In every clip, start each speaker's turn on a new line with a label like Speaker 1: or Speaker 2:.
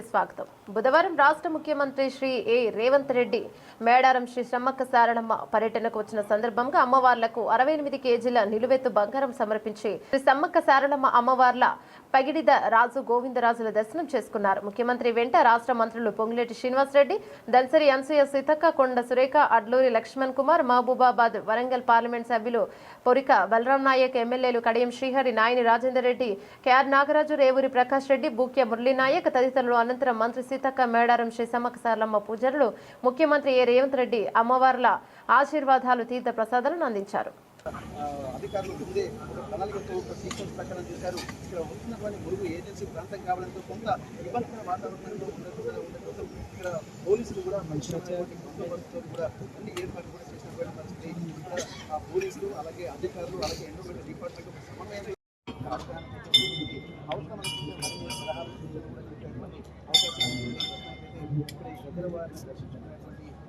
Speaker 1: స్వాగతం. బుధవారం రాష్ట్ర ముఖ్యమంత్రి శ్రీ ఏ రేవంత్ రెడ్డి మేడారం శ్రీ సమ్మక్క సారణమ్మ పర్యటనకు వచ్చిన సందర్భంగా అమ్మవార్లకు అరవై ఎనిమిది కేజీల నిలువెత్తు బంగారం సమర్పించి శ్రీ సమ్మక్క సారణమ్మ అమ్మవార్ల పగిడిద రాజు గోవిందరాజుల దర్శనం చేసుకున్నారు. ముఖ్యమంత్రి వెంట రాష్ట్ర మంత్రులు పొంగులేటి శ్రీనివాసరెడ్డి దన్సరి అనసూయ సీతక్క కొండ సురేఖ అడ్లూరి లక్ష్మణ్ కుమార్ మహబూబాబాద్ వరంగల్ పార్లమెంట్ సభ్యులు పొరిక బలరాం నాయక్ ఎమ్మెల్యేలు కడియం శ్రీహరి నాయని రాజేందర్ రెడ్డి కేఆర్ నాగరాజు రేవూరి ప్రకాష్ రెడ్డి బూక్య మురళీనాయక్ తదితరులు అనంతరం మంత్రి సీతక్క మేడారం శ్రీ సమ్మక్క సారలమ్మ పూజలు. ముఖ్యమంత్రి ఏ రేవంత్ రెడ్డి అమ్మవార్ల ఆశీర్వాదాలు తీర్థ ప్రసాదాలను అందించారు.
Speaker 2: అధికారులు ముందే ఒక ప్రణాళికతో ఒక సీక్వెన్స్ ప్రకారం చేశారు. ఇక్కడ వస్తున్నటువంటి మురుగు ఏజెన్సీ ప్రాంతం కావడంతో కొంత ఇబ్బందికర వాతావరణంలో ఉండటంతో ఇక్కడ పోలీసులు కూడా మంచినటువంటి బందోబస్తుతో కూడా అన్ని ఏర్పాట్లు కూడా చేసినటువంటి పరిస్థితి. ఇక్కడ ఆ పోలీసులు అలాగే అధికారులు అలాగే ఎండోమెంట్ డిపార్ట్మెంట్ అవసరమైనటువంటి మరిన్ని సలహాలు అవకాశం. ఇక్కడ ఈ దగ్గర వారిని దర్శించుకున్నటువంటి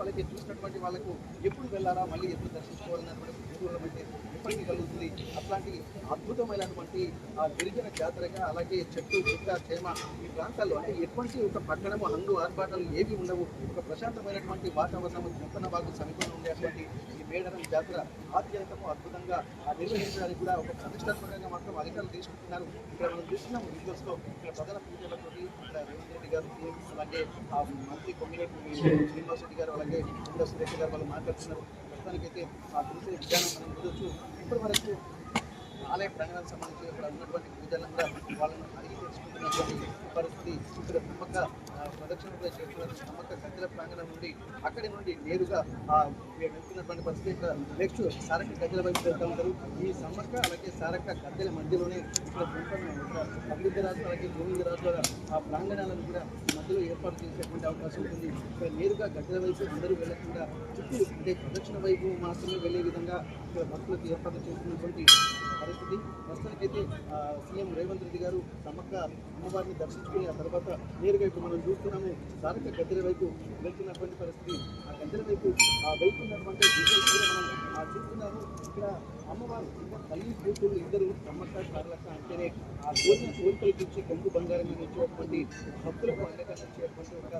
Speaker 2: వాళ్ళకి చూసినటువంటి వాళ్ళకు ఎప్పుడు వెళ్ళారా మళ్ళీ ఎప్పుడు దర్శించుకోవాలన్నటువంటి కుతూహలం అయితే ఎప్పటికీ కలుగుతుంది. అట్లాంటి అద్భుతమైనటువంటి ఆ గిరిజన జాతరగా అలాగే చెట్టు గుట్ట చేమ ఈ ప్రాంతాల్లో అంటే ఎటువంటి ఒక పట్టణము హంగు ఆర్భాటాలు ఏవి ఉండవు. ఒక ప్రశాంతమైనటువంటి వాతావరణము నూతన భాగం సమీపంలో ఉండేటువంటి ఈ మేడరం జాతర ఆధ్యాత్మము అద్భుతంగా ఆ నిర్వహించడానికి కూడా ఒక ప్రతిష్టాత్మకంగా మాత్రం అధికారులు తీసుకుంటున్నారు. ఇక్కడ మనం చూస్తున్నాం వీడియోస్లో. ఇక్కడ ప్రధాన పూజలతోటి ఇక్కడ రేవంత్ రెడ్డి గారు అలాగే ఆ మంత్రి కొమ్మిరెడ్డి శ్రీనివాస్ రెడ్డి గారు అలాగే సురేష్ గారు వాళ్ళు మాట్లాడుతున్నారు. ప్రస్తుతానికైతే ఆ చూసే విధానం మనం చూడొచ్చు. ఇప్పటి వరకు ఆలయ ప్రాంగణానికి సంబంధించి అక్కడ ఉన్నటువంటి పూజలను కూడా వాళ్ళని అడిగి తెలుసుకుంటున్నటువంటి పరిస్థితి ఇక్కడ నమ్మక ప్రదక్షిణ కూడా చేస్తున్నారు. నమ్మక గద్దెల ప్రాంగణం నుండి అక్కడి నుండి నేరుగా ఆ వెళ్తున్నటువంటి పరిస్థితి ఇక్కడ నెక్స్ట్ సారక్క గద్దెల వైపు వెళ్తూ ఉంటారు. ఈ సమ్మక్క అలాగే సారక్క గద్దెల మధ్యలోనే ఇక్కడ రాజు అభివృద్ధిరాజు అలాగే గోవిందరాజు గారు ఆ ప్రాంగణాలను కూడా మధ్యలో ఏర్పాటు చేసేటువంటి అవకాశం ఉంటుంది ఇక్కడ నేరుగా గద్దెల వైపు అందరూ వెళ్ళకుండా చుట్టూ అంటే ప్రదక్షిణ వైపు మాత్రమే వెళ్ళే విధంగా ఇక్కడ భక్తులకు ఏర్పాటు చేస్తున్నటువంటి పరిస్థితి. ప్రస్తుతానికైతే సీఎం రేవంత్ రెడ్డి గారు సమ్మక్క అమ్మవారిని దర్శించుకుని ఆ తర్వాత నేరుగా ఇప్పుడు మనం చూస్తున్నాము సారక గద్దెల వైపు వెళ్తున్నటువంటి పరిస్థితి. ఆ గద్దెల వైపు ఆ వైపు విజువల్స్ కూడా మనం ఆ చూస్తున్నాము ఇక్కడ అమ్మవారు ఇంకా తల్లి కూతురు ఇద్దరు సమ్మక్క సారలక్క అంటేనే ఆ కోరిన కోరికలు తీర్చి కొంగు బంగారం ఇచ్చేటువంటి భక్తులకు అండగా ఇచ్చేటువంటి ఒక